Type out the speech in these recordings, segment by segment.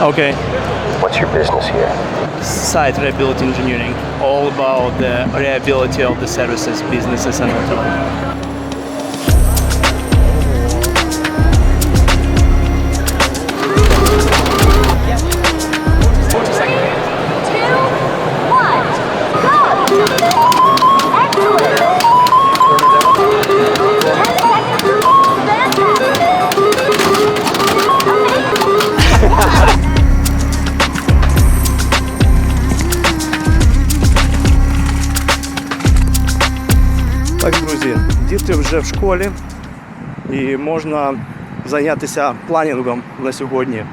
Okay. What's your business here? Site reliability engineering, all about the reliability of the services, businesses, and hotel. Діти вже в школі і можна зайнятися планінгом на сьогодні.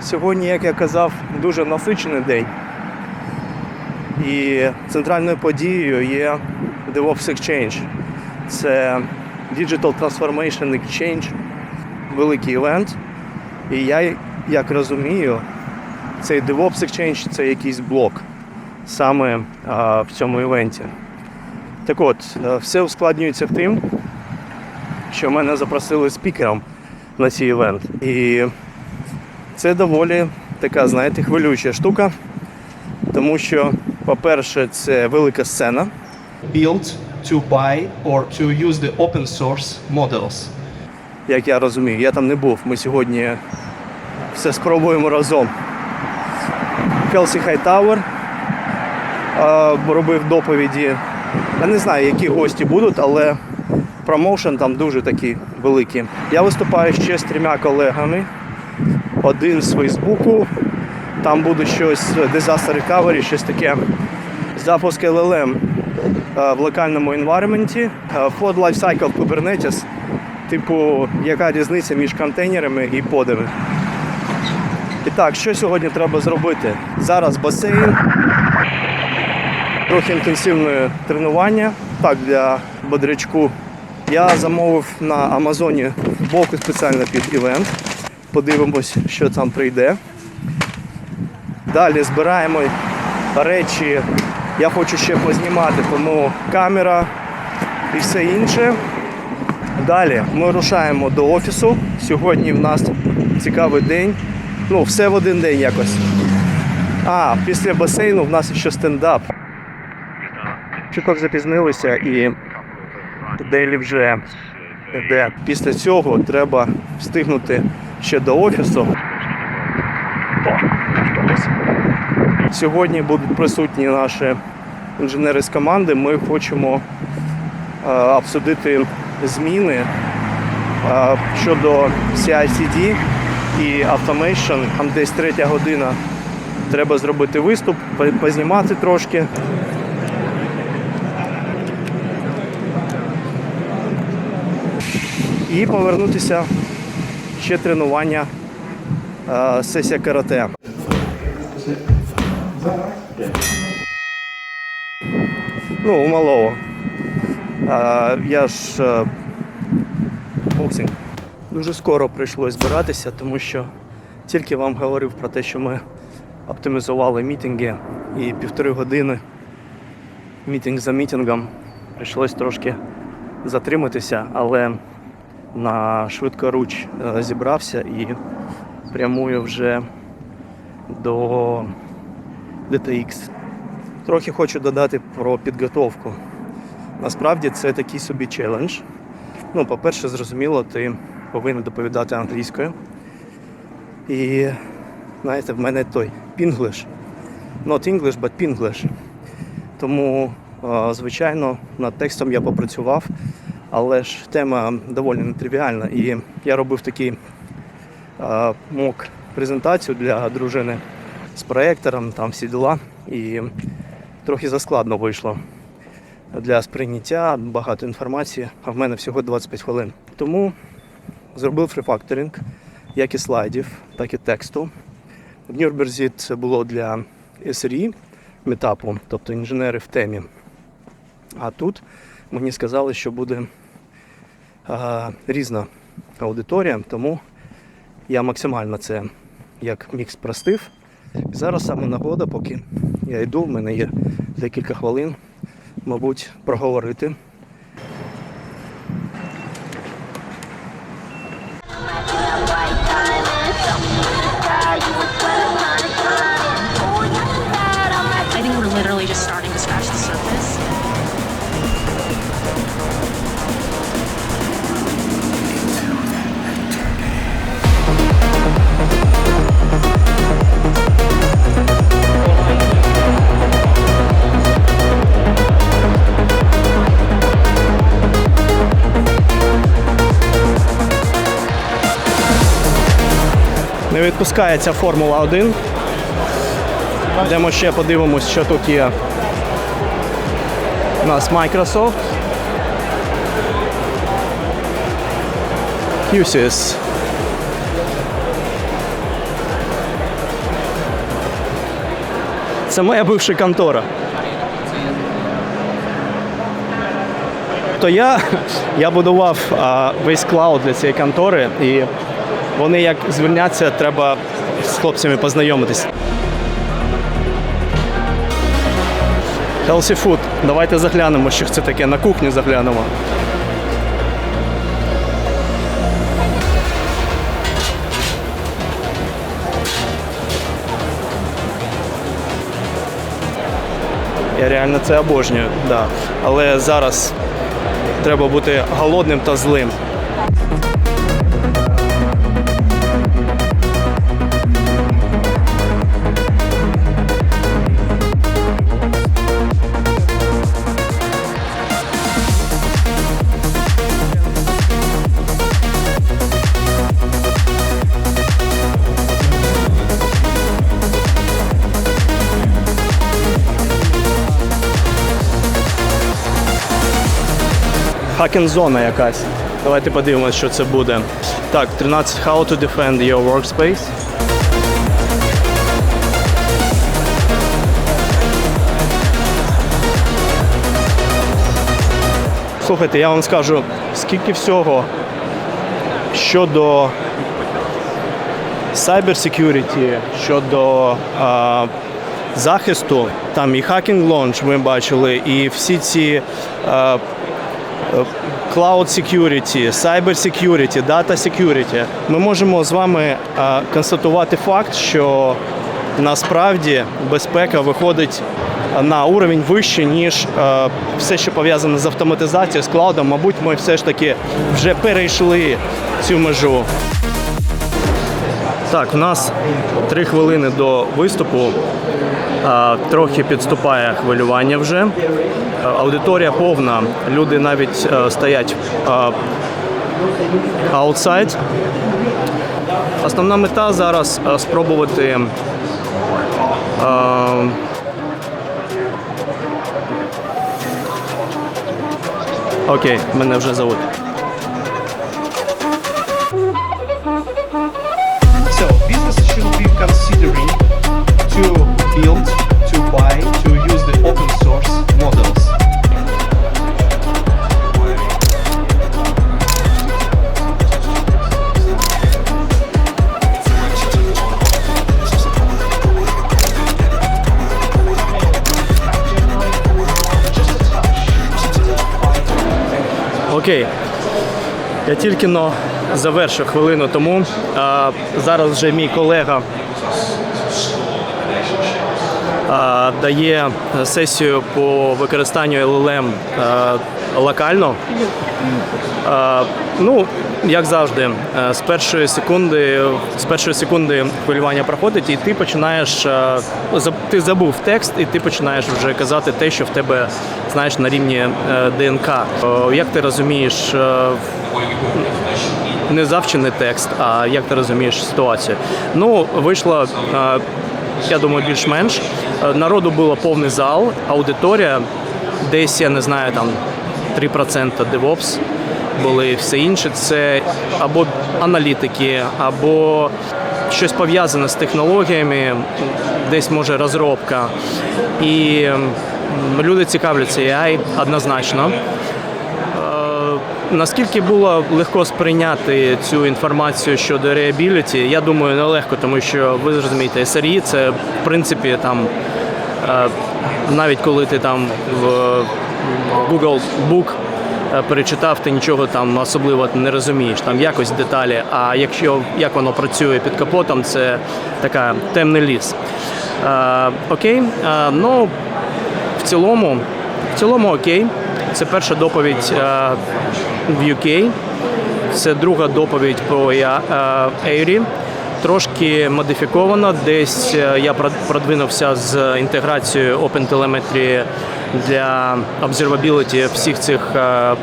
Сьогодні, як я казав, дуже насичений день. І центральною подією є DevOps Exchange. Це Digital Transformation Exchange, великий івент. І я, як розумію, цей DevOps Exchange це якийсь блок саме а, в цьому івенті. Так от, е, все ускладнюється тим, що мене запросили спікером на цей івент. І це доволі така, знаєте, хвилююча штука, тому що, по-перше, це велика сцена. Build to buy or to use the open source models. Як я розумію, я там не був. Ми сьогодні все спробуємо разом. Хелсі Хайтауер робив доповіді. Я не знаю, які гості будуть, але промоушен там дуже такий великий. Я виступаю ще з трьома колегами. Один з Фейсбуку, там буде щось Disaster Recovery, щось таке. Запуск LLM е, в локальному environment, е, Flood Lifecycle в Kubernetes. Типу, яка різниця між контейнерами і подами. І так, що сьогодні треба зробити? Зараз басейн, трохи інтенсивне тренування. Так, для бодрячку. Я замовив на Амазоні боку спеціально під івент. Подивимось, що там прийде. Далі збираємо речі. Я хочу ще познімати, тому камера і все інше. Далі ми рушаємо до офісу. Сьогодні в нас цікавий день. Ну, все в один день якось. А, після басейну в нас ще стендап. Чуток запізнилися і Дейлі вже йде. Після цього треба встигнути ще до офісу. Сьогодні будуть присутні наші інженери з команди. Ми хочемо е, обсудити зміни е, щодо CI-CD і Automation. Там десь третя година треба зробити виступ, познімати трошки. І повернутися ще тренування, е, сесія карате. Ну, у малого. А, я ж е, боксинг. Дуже скоро прийшлось збиратися, тому що тільки вам говорив про те, що ми оптимізували мітинги і півтори години мітинг за мітингом прийшлось трошки затриматися, але на швидкоруч е, зібрався і прямую вже до DTX. Трохи хочу додати про підготовку. Насправді це такий собі челендж. Ну, по-перше, зрозуміло, ти повинен доповідати англійською. І знаєте, в мене той Pinglish. Not English, but Pinglish. Тому, е, звичайно, над текстом я попрацював, але ж тема доволі нетривіальна. І я робив такий мок презентацію для дружини з проектором, там всі діла. І трохи заскладно вийшло для сприйняття, багато інформації, а в мене всього 25 хвилин. Тому зробив рефакторинг як і слайдів, так і тексту. В Нюрнберзі це було для SRE метапу, тобто інженери в темі. А тут мені сказали, що буде різна аудиторія, тому я максимально це як міг спростив. Зараз саме нагода, поки я йду, в мене є декілька хвилин, мабуть, проговорити Ця Формула 1. Йдемо ще подивимось, що тут є. У нас Microsoft. QSIS. Це моя бивша контора. То я, я будував а, весь клауд для цієї контори, і вони як звільняться, треба з хлопцями познайомитись. Healthy Food. Давайте заглянемо, що це таке. На кухню заглянемо. Я реально це обожнюю, да. але зараз треба бути голодним та злим. Хакен-зона якась. Давайте подивимося, що це буде. Так, 13 How to defend your workspace. Слухайте, я вам скажу, скільки всього щодо cyber security, щодо а, захисту, там і Hacking Launch ми бачили, і всі ці а, Cloud Security, Cyber Security, Data Security. Ми можемо з вами е, констатувати факт, що насправді безпека виходить на уровень вище, ніж е, все, що пов'язане з автоматизацією, з клаудом. Мабуть, ми все ж таки вже перейшли цю межу. Так, у нас три хвилини до виступу. Трохи підступає хвилювання вже. Аудиторія повна. Люди навіть е, стоять аутсайд. Основна мета зараз е, спробувати. е, Окей, мене вже зовуть. Я тільки но завершив хвилину тому. А, зараз вже мій колега а, дає сесію по використанню LLM локально. А, ну, як завжди, е, з першої секунди, з першої секунди хвилювання проходить, і ти починаєш е, ти забув текст, і ти починаєш вже казати те, що в тебе знаєш на рівні е, ДНК. Як ти розумієш не завчений текст, а як ти розумієш ситуацію? Ну, вийшло, е, я думаю, більш-менш. Е, Народу було повний зал, аудиторія, десь я не знаю, там 3% DevOps були все інше. Це або аналітики, або щось пов'язане з технологіями, десь може розробка. І люди цікавляться AI однозначно. Наскільки було легко сприйняти цю інформацію щодо реабіліті, я думаю, нелегко, тому що ви зрозумієте, SRE – це в принципі там, е, навіть коли ти там в Google Book е, перечитав, ти нічого там особливо не розумієш, там якось деталі. А якщо як воно працює під капотом, це така темний ліс. Е, Окей, ну в цілому, в цілому окей. Це перша доповідь е, в UK. Це друга доповідь про е, Airy. Трошки модифікована. Десь е, я продвинувся з інтеграцією OpenTelemetry для observability всіх цих е,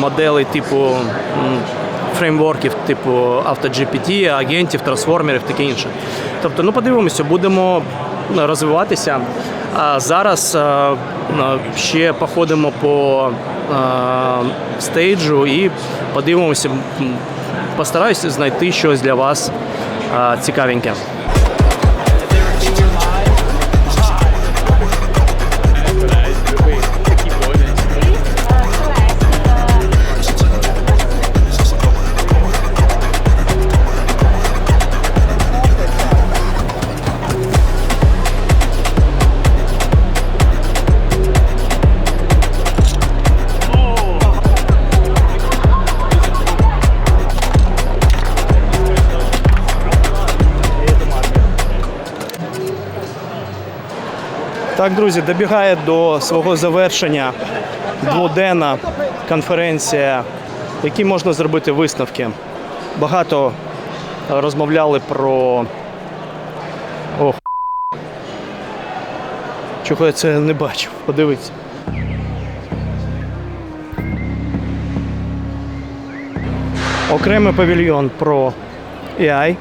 моделей типу фреймворків, типу AutoGPT, агентів, трансформерів, таке інше. Тобто, ну подивимося, будемо розвиватися. А зараз е, ну, ще походимо по е, стейджу і подивимося. Постараюся знайти щось для вас е, цікавеньке. Так, друзі, добігає до свого завершення дводенна конференція, в якій можна зробити висновки. Багато розмовляли про. Ох. Чого я це не бачив? Подивіться. Окремий павільйон про AI,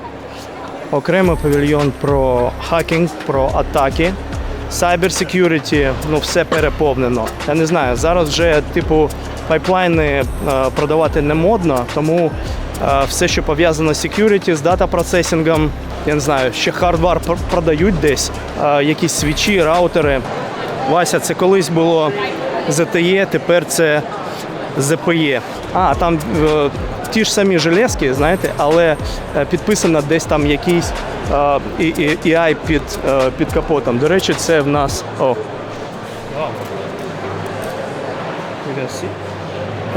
окремий павільйон про хакінг, про атаки. Cyber security, ну все переповнено. Я не знаю, зараз вже типу пайплайни е, продавати не модно, тому е, все, що пов'язано з security, з дата процесінгом, я не знаю, ще хардвар пр- продають десь, е, якісь свічі, раутери. Вася, це колись було ZTE, тепер це ZPE. А, там ті ж самі железки, знаєте, але е, підписано десь там якийсь е, AI під, е, під капотом. До речі, це в нас. О.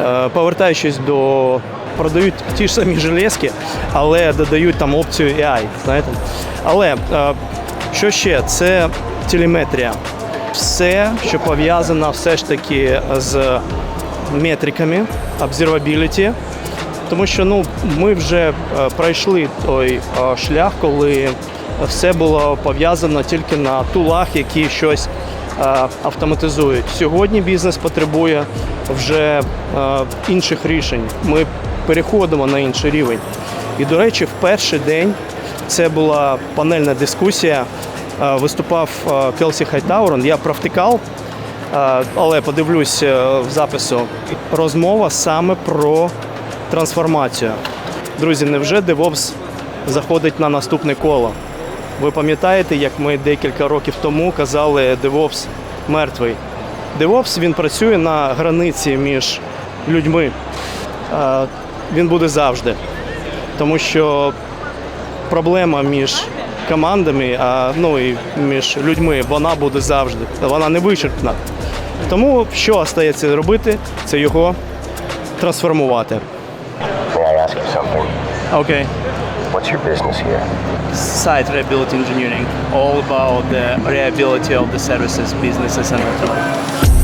Е, Повертаючись до. Продають ті ж самі железки, але додають там опцію AI. Знаєте? Але е, що ще? Це телеметрія. Все, що пов'язано все ж таки з метриками, observability. Тому що ну, ми вже е, пройшли той е, шлях, коли все було пов'язано тільки на тулах, які щось е, автоматизують. Сьогодні бізнес потребує вже інших рішень. Ми переходимо на інший рівень. І, до речі, в перший день це була панельна дискусія. Виступав Келсі Хайтаурен. Я провтикав, е, але подивлюсь в запису. Розмова саме про трансформацію. Друзі, невже DevOps заходить на наступне коло? Ви пам'ятаєте, як ми декілька років тому казали DevOps мертвий? DevOps він працює на границі між людьми. Він буде завжди. Тому що проблема між командами, а ну і між людьми, вона буде завжди. Вона не вичерпна. Тому що остається робити, це його трансформувати. Something? Okay. What's your business here? Site reliability engineering, all about the reliability of the services, businesses, and whatever.